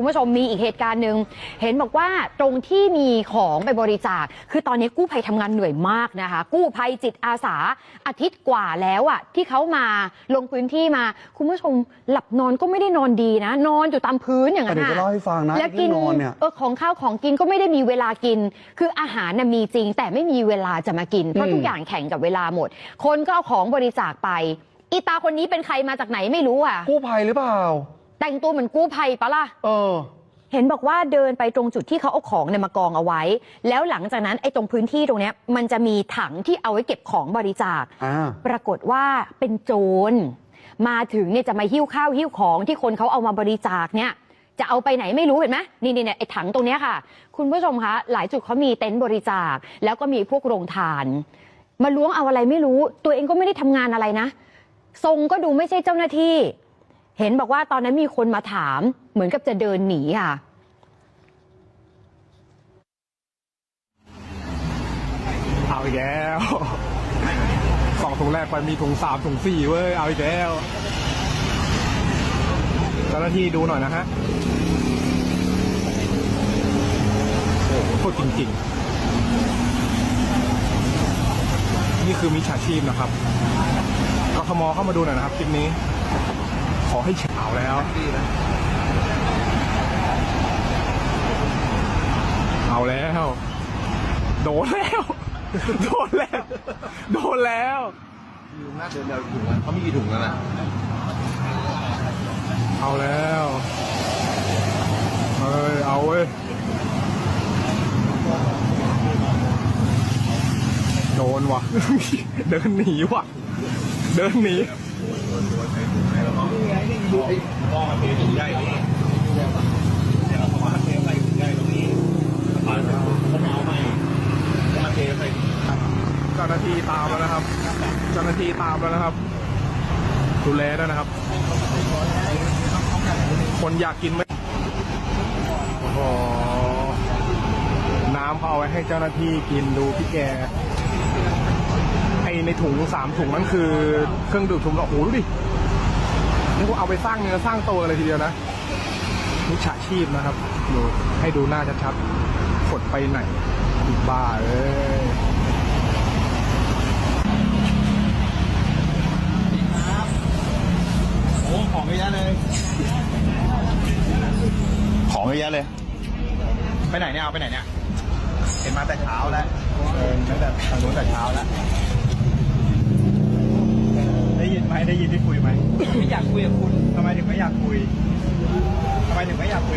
คุณผู้ชมมีอีกเหตุการณ์หนึ่งเห็นบอกว่าตรงที่มีของไปบริจาค คือตอนนี้กู้ภัยทำงานเหนื่อยมากนะคะ กู้ภัยจิตอาสาอาทิตย์กว่าแล้วอะที่เขามาลงพื้นที่มา คุณผู้ชมหลับนอนก็ไม่ได้นอนดีนะ นอนอยู่ตามพื้นอย่างแต่นั้นเดี๋ยวจะเล่าให้ฟังนะแล้วกินที่นอนเนี่ยเออของข้าวของกินก็ไม่ได้มีเวลากิน คืออาหารน่ะมีจริง แต่ไม่มีเวลาจะมากินเพราะอืมทุกอย่างแข่งกับเวลาหมด คนก็เอาของบริจาคไปอีตาคนนี้เป็นใครมาจากไหนไม่รู้อะกู้ภัยหรือเปล่า แต่งตัวเหมือนกู้ภัยปะล่ะ เออ เห็นบอกว่าเดินไปตรงจุดที่เขาเอาของเนี่ยมากองเอาไว้ แล้วหลังจากนั้นไอ้ตรงพื้นที่ตรงเนี้ยมันจะมีถังที่เอาไว้เก็บของบริจาค อ่า ปรากฏว่าเป็นโจร มาถึงเนี่ยจะมาหิ้วข้าวหิ้วของที่คนเขาเอามาบริจาคเนี่ย จะเอาไปไหนไม่รู้เห็นไหมนี่นี่เนี่ยไอ้ถังตรงเนี้ยค่ะ คุณผู้ชมคะหลายจุดเขามีเต็นท์บริจาค แล้วก็มีพวกโรงทาน มาล้วงเอาอะไรไม่รู้ ตัวเองก็ไม่ได้ทำงานอะไรนะ ทรงก็ดูไม่ใช่เจ้าหน้าที่ เห็นบอกว่าตอนนั้นมีคนมาถาม เหมือนกับจะเดินหนีค่ะ เอาอีกแล้วสองถุงแรกไปมีถุงสามถุงสี่เว้ย เอาอีกแล้วเจ้าหน้าที่ดูหน่อยนะฮะ โอ้โหโทษจริงๆ นี่คือมิจฉาชีพนะครับกทมเข้ามาดูหน่อยนะครับคลิปนี้ ขอให้เฉาแล้ว เอาแล้ว โดนแล้ว โดนแล้ว โดนแล้วลุงน่าเดินเดินถุงอะเขามีกี่ถุงแล้วนะเอาแล้วเอ้ยเอาเว้ยโดนว่ะ เดินหนีว่ะ เดินหนี พ่อมาเทถุงใหญ่นี่พ่อมาเทใส่ถุงใหญ่ตรงนี้ผ่านเขาเอาใหม่มาเทใส่เจ้าหน้าที่ตามแล้วนะครับ เจ้าหน้าที่ตามแล้วนะครับ ดูแลด้วยนะครับ คนอยากกินไหมโอ้โหน้ำเขาเอาไว้ให้เจ้าหน้าที่กินดูพี่แก ไอในถุงสามถุงนั่นคือเครื่องดื่มถุงละโอ้โหดูดิ นี่พวกเอาไปสร้างเนื้อสร้างตัวเลยทีเดียวนะมิจฉาชีพนะครับดูให้ดูหน้าชัดๆกดไปไหนอีบ้าเอ้ยโอ้ของเยอะแยะเลย ของเยอะแยะเลย ไปไหนเนี่ยเอาไปไหนเนี่ย เห็นมาแต่เช้าแล้วเออตั้งแต่ทางนู้นแต่เช้าแล้วได้ยินไหม ได้ยินที่คุยไหมไม่อยากคุยกับคุณทำไมถึงไม่อยากคุยทำไมถึงไม่อยากคุย